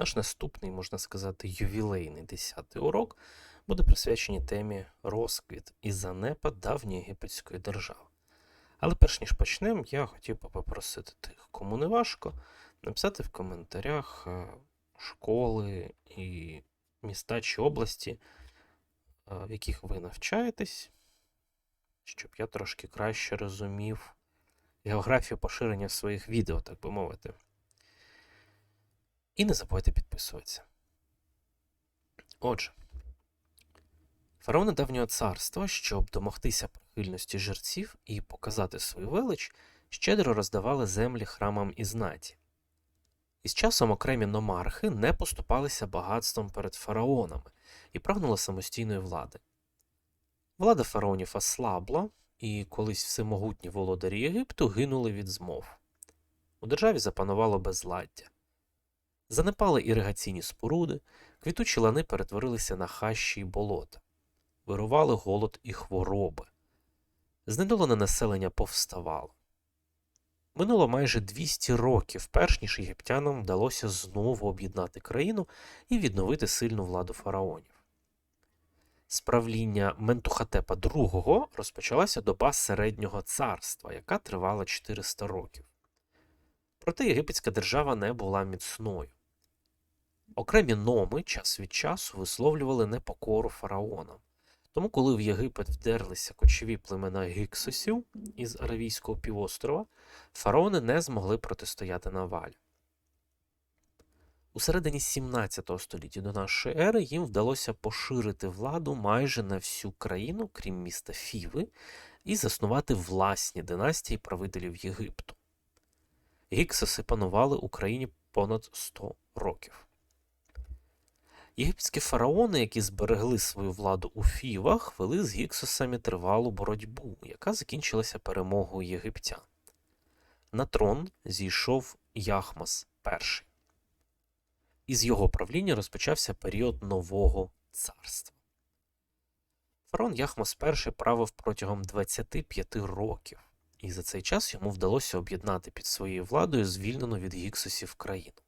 Наш наступний, можна сказати, ювілейний 10 урок буде присвячений темі розквіт і занепад давньої єгипетської держави. Але перш ніж почнемо, я хотів би попросити тих, кому не важко, написати в коментарях е, школи і міста чи області, е, в яких ви навчаєтесь, щоб я трошки краще розумів географію поширення своїх відео, так би мовити. І не забувайте підписуватися. Отже, фараони давнього царства, щоб домогтися прихильності жерців і показати свою велич, щедро роздавали землі храмам і знаті. І з часом окремі номархи не поступалися багатством перед фараонами і прагнули самостійної влади. Влада фараонів ослабла, і колись всемогутні володарі Єгипту гинули від змов. У державі запанувало безладдя. Занепали іригаційні споруди, квітучі лани перетворилися на хащі й болота, вирували голод і хвороби. Знедолене населення повставало. Минуло майже 200 років, перш ніж єгиптянам вдалося знову об'єднати країну і відновити сильну владу фараонів. З правління Ментухатепа II розпочалася доба середнього царства, яка тривала 400 років. Проте єгипетська держава не була міцною. Окремі номи час від часу висловлювали непокору фараонам. Тому, коли в Єгипет вдерлися кочові племена гіксосів із Аравійського півострова, фараони не змогли протистояти навалі. У середині 17 століття до нашої ери їм вдалося поширити владу майже на всю країну, крім міста Фіви, і заснувати власні династії правителів Єгипту. Гіксоси панували Україні понад 100 років. Єгипетські фараони, які зберегли свою владу у Фівах, вели з гіксосами тривалу боротьбу, яка закінчилася перемогою єгиптян. На трон зійшов Яхмас І. Із його правління розпочався період нового царства. Фараон Яхмас І правив протягом 25 років, і за цей час йому вдалося об'єднати під своєю владою звільнену від гіксосів країну.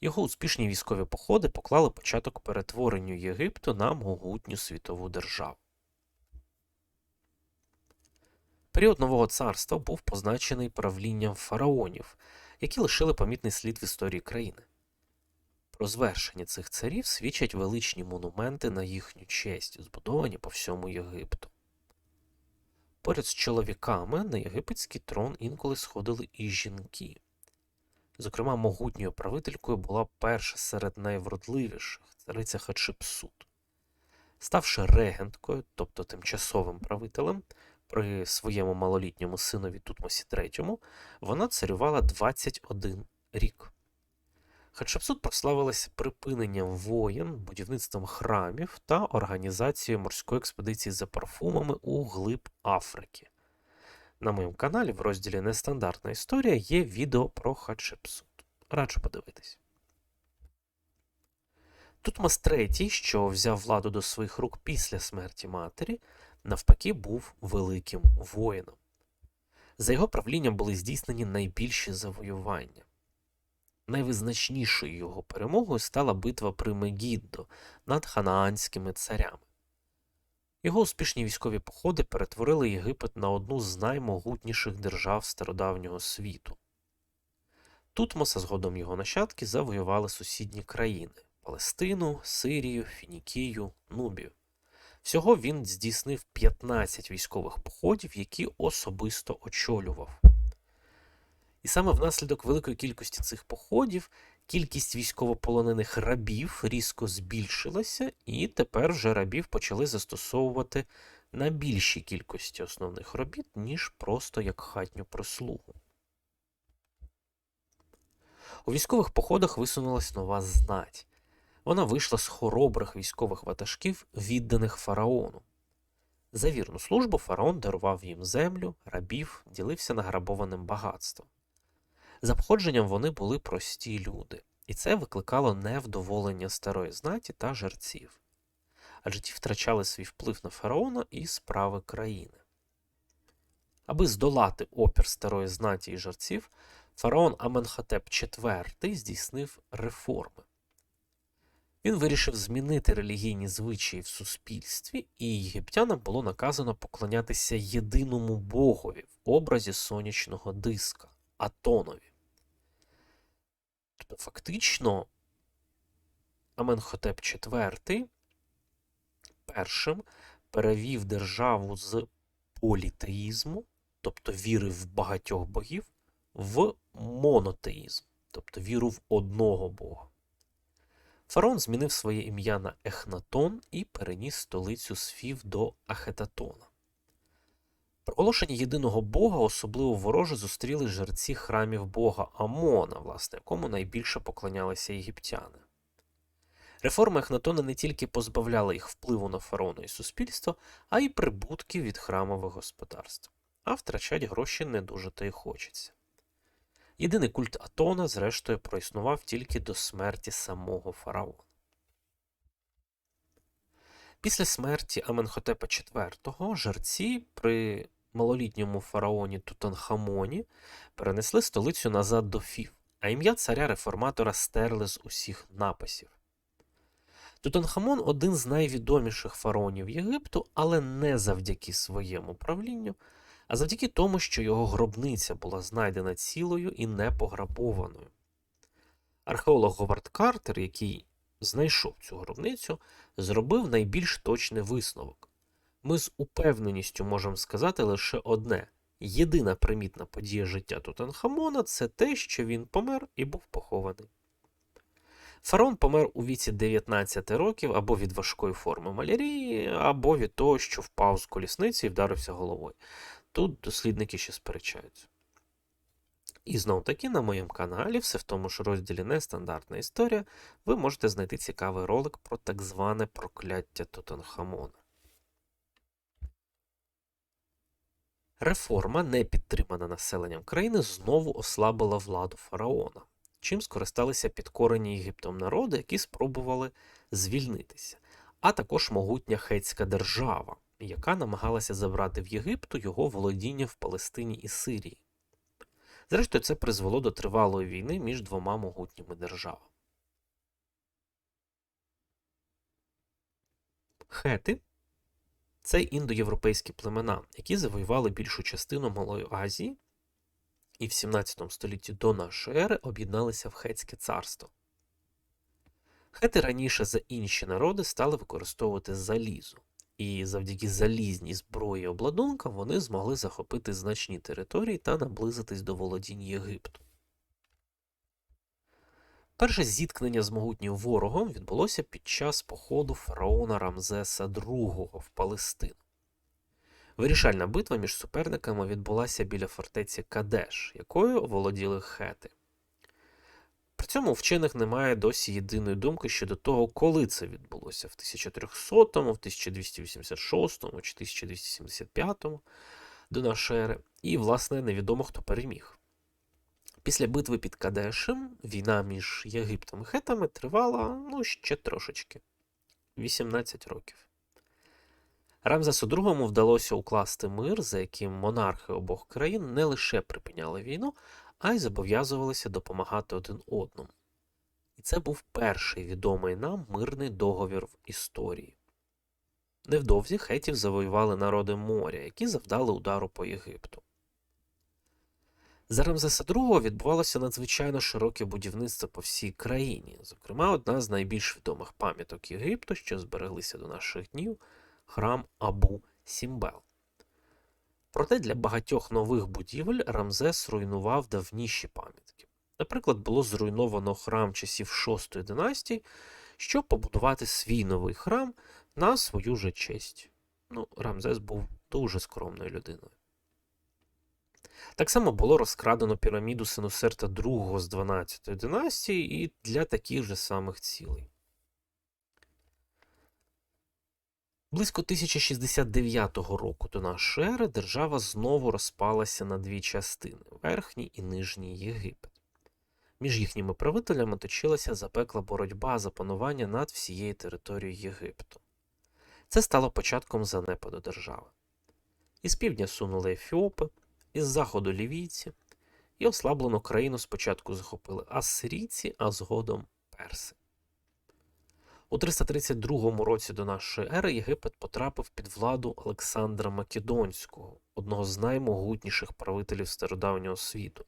Його успішні військові походи поклали початок перетворенню Єгипту на могутню світову державу. Період нового царства був позначений правлінням фараонів, які лишили помітний слід в історії країни. Про звершення цих царів свідчать величні монументи на їхню честь, збудовані по всьому Єгипту. Поряд з чоловіками на єгипетський трон інколи сходили і жінки. Зокрема, могутньою правителькою була перша серед найвродливіших цариця Хатшепсут. Ставши регенткою, тобто тимчасовим правителем, при своєму малолітньому синові Тутмосі III, вона царювала 21 рік. Хатшепсут прославилася припиненням воєн, будівництвом храмів та організацією морської експедиції за парфумами у глиб Африки. На моєму каналі в розділі Нестандартна історія є відео про Хатшепсут. Раджу подивитись. Тутмос III, що взяв владу до своїх рук після смерті матері, навпаки, був великим воїном. За його правлінням були здійснені найбільші завоювання. Найвизначнішою його перемогою стала битва при Мегіддо над ханаанськими царями. Його успішні військові походи перетворили Єгипет на одну з наймогутніших держав стародавнього світу. Тутмоса згодом його нащадки завоювали сусідні країни Палестину, Сирію, Фінікію, Нубію. Всього він здійснив 15 військових походів, які особисто очолював. І саме внаслідок великої кількості цих походів кількість військовополонених рабів різко збільшилася, і тепер вже рабів почали застосовувати на більшій кількості основних робіт, ніж просто як хатню прислугу. У військових походах висунулась нова знать. Вона вийшла з хоробрих військових ватажків, відданих фараону. За вірну службу фараон дарував їм землю, рабів, ділився награбованим багатством. За походженням вони були прості люди, і це викликало невдоволення старої знаті та жерців. Адже ті втрачали свій вплив на фараона і справи країни. Аби здолати опір старої знаті і жерців, фараон Аменхотеп IV здійснив реформи. Він вирішив змінити релігійні звичаї в суспільстві, і єгиптянам було наказано поклонятися єдиному богові в образі сонячного диска Атонові. Тобто, фактично, Аменхотеп IV першим перевів державу з політеїзму, тобто віри в багатьох богів, в монотеїзм, тобто віру в одного бога. Фараон змінив своє ім'я на Ехнатон і переніс столицю Сфів до Ахетатона. Проголошення єдиного бога особливо вороже зустріли жерці храмів бога Амона, власне, якому найбільше поклонялися єгиптяни. Реформи Ехнатона не тільки позбавляли їх впливу на фараона і суспільство, а й прибутків від храмових господарств. А втрачать гроші не дуже то й хочеться. Єдиний культ Атона, зрештою, проіснував тільки до смерті самого фараона. Після смерті Аменхотепа IV жерці при малолітньому фараоні Тутанхамоні перенесли столицю назад до Фів, а ім'я царя реформатора стерли з усіх написів. Тутанхамон один з найвідоміших фараонів Єгипту, але не завдяки своєму правлінню, а завдяки тому, що його гробниця була знайдена цілою і не пограбованою. Археолог Говард Картер, який знайшов цю гробницю, зробив найбільш точний висновок. Ми з упевненістю можемо сказати лише одне: єдина примітна подія життя Тутанхамона це те, що він помер і був похований. Фараон помер у віці 19 років або від важкої форми малярії, або від того, що впав з колісниці і вдарився головою. Тут дослідники ще сперечаються. І знов таки на моєму каналі, все в тому ж розділі Нестандартна історія, ви можете знайти цікавий ролик про так зване прокляття Тутанхамона. Реформа, не підтримана населенням країни, знову ослабила владу фараона, чим скористалися підкорені Єгиптом народи, які спробували звільнитися, а також могутня хетська держава, яка намагалася забрати в Єгипту його володіння в Палестині і Сирії. Зрештою, це призвело до тривалої війни між двома могутніми державами. Хети це індоєвропейські племена, які завоювали більшу частину Малої Азії і в 17 столітті до нашої ери об'єдналися в Хетське царство. Хети раніше за інші народи стали використовувати залізо, і завдяки залізній зброї обладункам вони змогли захопити значні території та наблизитись до володінь Єгипту. Перше зіткнення з могутнім ворогом відбулося під час походу фараона Рамзеса II в Палестину. Вирішальна битва між суперниками відбулася біля фортеці Кадеш, якою володіли хети. При цьому вчених немає досі єдиної думки щодо того, коли це відбулося в 1300, в 1286 чи 1275 до нашої ери, і, власне, невідомо хто переміг. Після битви під Кадешем війна між Єгиптом і хетами тривала ну, ще трошечки 18 років. Рамзесу II вдалося укласти мир, за яким монархи обох країн не лише припиняли війну, а й зобов'язувалися допомагати один одному. І це був перший відомий нам мирний договір в історії. Невдовзі хетів завоювали народи моря, які завдали удару по Єгипту. За Рамзеса II відбувалося надзвичайно широке будівництво по всій країні, зокрема, одна з найбільш відомих пам'яток Єгипту, що збереглися до наших днів храм Абу Сімбел. Проте для багатьох нових будівель Рамзес руйнував давніші пам'ятки. Наприклад, було зруйновано храм часів VI династії, щоб побудувати свій новий храм на свою же честь. Ну, Рамзес був дуже скромною людиною. Так само було розкрадено піраміду Синусерта II з 12 династії і для таких же самих цілей. Близько 1069 року до нашої ери держава знову розпалася на дві частини Верхній і Нижній Єгипет. Між їхніми правителями точилася запекла боротьба за панування над всією територією Єгипту. Це стало початком занепаду держави. Із півдня сунули ефіопи, із заходу лівійці, і ослаблену країну спочатку захопили ассирійці, а згодом перси. У 332 році до нашої ери Єгипет потрапив під владу Олександра Македонського, одного з наймогутніших правителів стародавнього світу.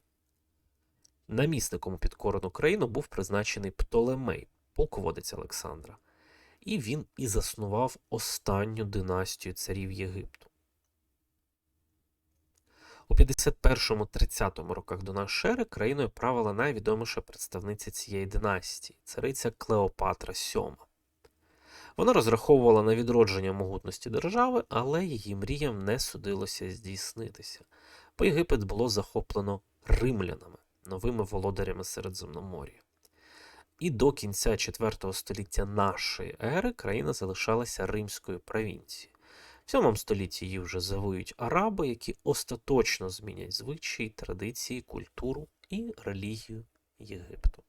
Намісником підкорену країну був призначений Птолемей, полководець Олександра, і він і заснував останню династію царів Єгипту. У 51-30 роках до нашої ери країною правила найвідоміша представниця цієї династії цариця Клеопатра VII. Вона розраховувала на відродження могутності держави, але її мріям не судилося здійснитися, бо Єгипет було захоплено римлянами, новими володарями Середземномор'я. І до кінця IV століття нашої ери країна залишалася римською провінцією. В 7 столітті її вже завоюють араби, які остаточно змінять звичаї, традиції, культуру і релігію Єгипту.